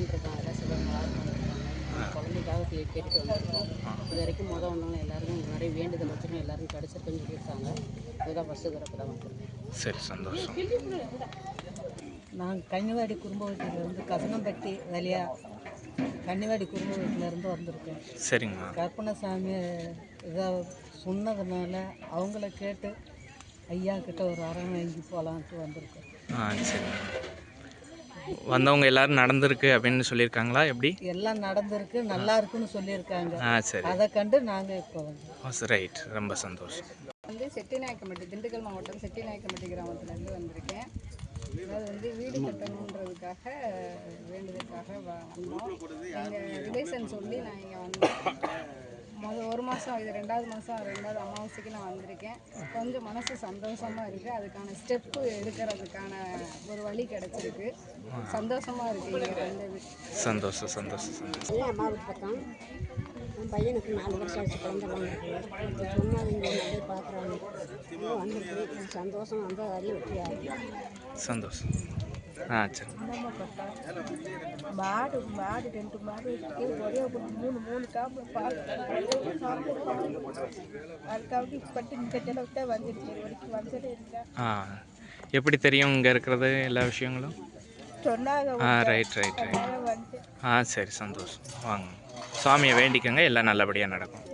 வந்திருக்கோம் அதான் சொல்லுவாங்க குழந்தைக்காக கேட்டுட்டு வந்திருக்கோம். இது வரைக்கும் மொதல் வந்தவங்க எல்லாருக்கும் முன்னாடி வேண்டுதல் வச்சுருக்கோம் எல்லாருக்கும் கிடச்சிருக்குன்னு சொல்லியிருக்காங்க. இதுதான் ஃபஸ்ட்டு தரப்பு தான் சரி சந்தோஷம். நாங்கள் கன்னிவாடி குடும்ப வீட்டிலேருந்து கசனம்பட்டி வழியாக கன்னிவாடி குடும்ப வீட்டிலேருந்து வந்திருக்கோம் சரிங்க கற்பனசாமி இதை சொன்னதுனால அவங்கள கேட்டு ஐயா கிட்ட ஒரு அறம் வாங்கி போகலான்ட்டு வந்திருக்கோம். ஆ சரி வந்தவங்க எல்லாரும் நடந்திருக்கு அப்படின்னு சொல்லியிருக்காங்களா? எப்படி? எல்லாம் நடந்திருக்கு நல்லா இருக்குன்னு சொல்லியிருக்காங்க. ஆ சரி. அதை கண்டு நாங்கள் இப்போ வந்தோம் ரைட். ரொம்ப சந்தோஷம். வந்து செட்டிநாயக்கம்பட்டி திண்டுக்கல் மாவட்டம் செட்டிநாயக்கம்பட்டி கிராமத்துலேருந்து வந்திருக்கேன். அதாவது வந்து வீடு கட்டணுன்றதுக்காக வேண்டுதலுக்காக வ- வந்தோம். எங்கள் ரிலேஷன் சொல்லி நான் இங்கே வந்தேன். மாதம் இது ரெண்டாவது மாதம் ரெண்டாவது அமாவாசைக்கு நான் வந்திருக்கேன். கொஞ்சம் மனசு சந்தோஷமாக இருக்குது அதுக்கான ஸ்டெப்பு எடுக்கிறதுக்கான ஒரு வழி கிடச்சிருக்கு. சந்தோஷமாக இருக்குது இங்கே சந்தோஷம் சந்தோஷம் சந்தோஷம். அம்மாவுக்கு பக்கம் என் பையனுக்கு நாலு வருஷம் ஆச்சு குழந்தை சொன்னது இங்கே நிறைய பார்க்குறாங்க. வந்துருக்கு. சந்தோஷம் வந்த வரையும் வெற்றியாக சந்தோஷம். ஆ சரி. மாடு மாடு ரெண்டு மாடு இருக்கு. ஒரே ஒரு மூணு மூணு காம்பு பால் அதுக்காக பட்டு இந்த தான் வந்துருச்சு. வரைக்கும் வந்ததே இல்லை. ஆ எப்படி தெரியும் இங்கே இருக்கிறது எல்லா விஷயங்களும்? சொன்னாங்க ஆ ரைட் ரைட் ரைட் ஆ சரி சந்தோஷம். வாங்க. சாமியை வேண்டிக்கங்க. எல்லாம் நல்லபடியாக நடக்கும்.